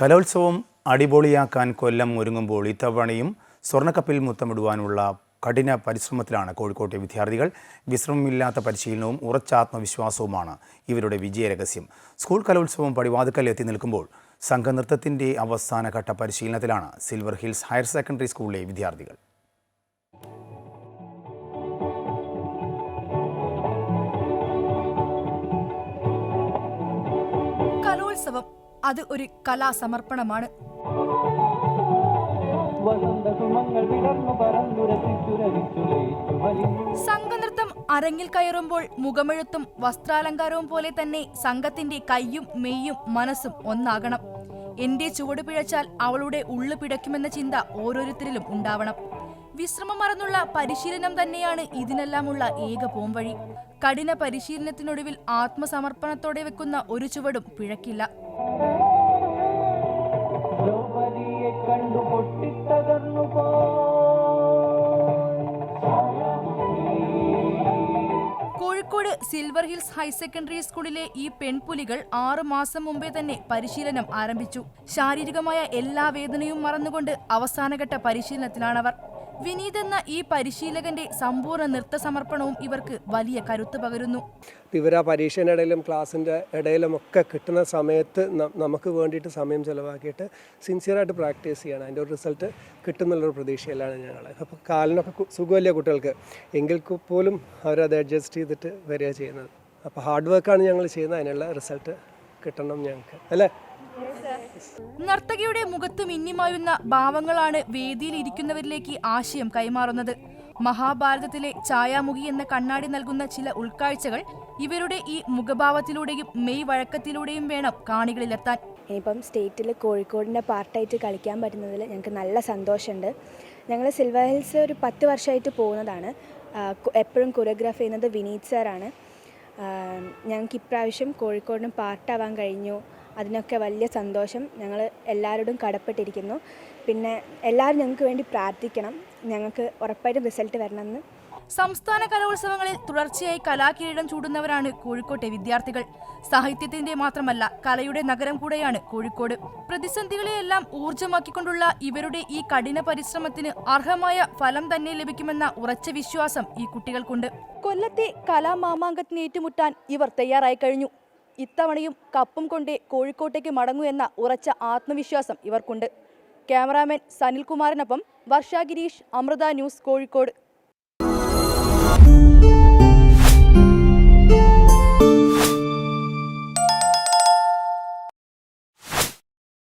കലോത്സവം അടിപൊളിയാക്കാൻ കൊല്ലം ഒരുങ്ങുമ്പോൾ ഇത്തവണയും സ്വർണക്കപ്പിൽ മുത്തമിടുവാനുള്ള കഠിന പരിശ്രമത്തിലാണ് കോഴിക്കോട്ടെ വിദ്യാർത്ഥികൾ. വിശ്രമമില്ലാത്ത പരിശീലനവും ഉറച്ച ആത്മവിശ്വാസവുമാണ് ഇവരുടെ വിജയരഹസ്യം സ്കൂൾ കലോത്സവം പടിവാതുക്കൽ എത്തി നിൽക്കുമ്പോൾ സംഘനൃത്തത്തിന്റെ അവസാനഘട്ട പരിശീലനത്തിലാണ് സിൽവർ ഹിൽസ് ഹയർ സെക്കൻഡറി സ്കൂളിലെ വിദ്യാർത്ഥികൾ. കലോത്സവം അത് ഒരു കലാസമർപ്പണമാണ്. സംഘനൃത്തം അരങ്ങിൽ കയറുമ്പോൾ മുഖമെഴുത്തും വസ്ത്രാലങ്കാരവും പോലെ തന്നെ സംഘത്തിന്റെ കൈയും മെയ്യും മനസ്സും ഒന്നാകണം. എന്റെ ചുവട് പിഴച്ചാൽ അവളുടെ ഉള്ളു പിടയ്ക്കുമെന്ന ചിന്ത ഓരോരുത്തരിലും ഉണ്ടാവണം. വിശ്രമം മറന്നുള്ള പരിശീലനം തന്നെയാണ് ഇതിനെല്ലാമുള്ള ഏക പോംവഴി. കഠിന പരിശീലനത്തിനൊടുവിൽ ആത്മസമർപ്പണത്തോടെ വെക്കുന്ന ഒരു ചുവടും പിഴക്കില്ല. Kozhikode silver hills higher secondary സ്കൂളിലെ ഈ പെൺപുലികൾ ആറു മാസം മുമ്പേ തന്നെ പരിശീലനം ആരംഭിച്ചു. ശാരീരികമായ എല്ലാ വേദനയും മറന്നുകൊണ്ട് അവസാനഘട്ട പരിശീലനത്തിലാണവർ. വിനീത് എന്ന ഈ പരിശീലകന്റെ സമ്പൂർണ നൃത്ത സമർപ്പണവും ഇവർക്ക് വലിയ കരുത്ത് പകരുന്നു. ഇവർ ആ പരീക്ഷേന്റെ ഇടയിലും ക്ലാസ്സിന്റെ ഇടയിലും ഒക്കെ കിട്ടുന്ന സമയത്ത് നമുക്ക് വേണ്ടിയിട്ട് സമയം ചിലവാക്കിയിട്ട് സിൻസിയറായിട്ട് പ്രാക്ടീസ് ചെയ്യണം. അതിന്റെ ഒരു റിസൾട്ട് കിട്ടുന്നുള്ളൊരു പ്രതീക്ഷയിലാണ് ഞങ്ങൾ. അപ്പോൾ കാലിനൊക്കെ സുഖമല്ലേ കുട്ടികൾക്ക്? എങ്കിൽ പോലും അവരത് അഡ്ജസ്റ്റ് ചെയ്തിട്ട് വരിക ചെയ്യുന്നത്. അപ്പോൾ ഹാർഡ് വർക്കാണ് ഞങ്ങൾ ചെയ്യുന്നത്. അതിനുള്ള റിസൾട്ട് കിട്ടണം ഞങ്ങൾക്ക്. അല്ലേ? നർത്തകിയുടെ മുഖത്ത് മിന്നിമായുന്ന ഭാവങ്ങളാണ് വേദിയിൽ ഇരിക്കുന്നവരിലേക്ക് ആശയം കൈമാറുന്നത്. മഹാഭാരതത്തിലെ ഛായാമുഖി എന്ന കണ്ണാടി നൽകുന്ന ചില ഉൾക്കാഴ്ചകൾ ഇവരുടെ ഈ മുഖഭാവത്തിലൂടെയും മെയ് വഴക്കത്തിലൂടെയും വേണം കാണികളിലെത്താൻ. ഇനിയിപ്പം സ്റ്റേറ്റിൽ കോഴിക്കോടിന്റെ പാർട്ടായിട്ട് കളിക്കാൻ പറ്റുന്നതിൽ ഞങ്ങൾക്ക് നല്ല സന്തോഷമുണ്ട്. ഞങ്ങൾ സിൽവർ ഹിൽസ് ഒരു പത്ത് വർഷമായിട്ട് പോകുന്നതാണ്. എപ്പോഴും കൊറിയോഗ്രാഫ് ചെയ്യുന്നത് വിനീത് സാറാണ് ഞങ്ങൾക്ക് ഇപ്രാവശ്യം കോഴിക്കോടിന് പാർട്ടാവാൻ കഴിഞ്ഞു. അതിനൊക്കെ വലിയ സന്തോഷം. ഞങ്ങൾ എല്ലാവരോടും കടപ്പെട്ടിരിക്കുന്നു. പിന്നെ എല്ലാവരും ഞങ്ങൾക്ക് വേണ്ടി പ്രാർത്ഥിക്കണം. ഞങ്ങൾക്ക് ഉറപ്പായിട്ടും റിസൾട്ട് വരണമെന്ന്. സംസ്ഥാന കലോത്സവങ്ങളിൽ തുടർച്ചയായി കലാകിരീടം ചൂടുന്നവരാണ് കോഴിക്കോട്ടെ വിദ്യാർത്ഥികൾ. സാഹിത്യത്തിന്റെ മാത്രമല്ല കലയുടെ നഗരം കൂടെയാണ് കോഴിക്കോട്. പ്രതിസന്ധികളെയെല്ലാം ഊർജമാക്കിക്കൊണ്ടുള്ള ഇവരുടെ ഈ കഠിന പരിശ്രമത്തിന് അർഹമായ ഫലം തന്നെ ലഭിക്കുമെന്ന ഉറച്ച വിശ്വാസം ഈ കുട്ടികൾക്കുണ്ട്. കൊല്ലത്തെ കലാമാമാങ്കത്തിന് ഏറ്റുമുട്ടാൻ ഇവർ തയ്യാറായി കഴിഞ്ഞു. ഇത്തവണയും കപ്പും കൊണ്ടേ കോഴിക്കോട്ടേക്ക് മടങ്ങൂ എന്ന ഉറച്ച ആത്മവിശ്വാസം ഇവർക്കുണ്ട്. ക്യാമറാമാൻ സനിൽകുമാറിനൊപ്പം വർഷ ഗിരീഷ് അമൃത ന്യൂസ് കോഴിക്കോട്.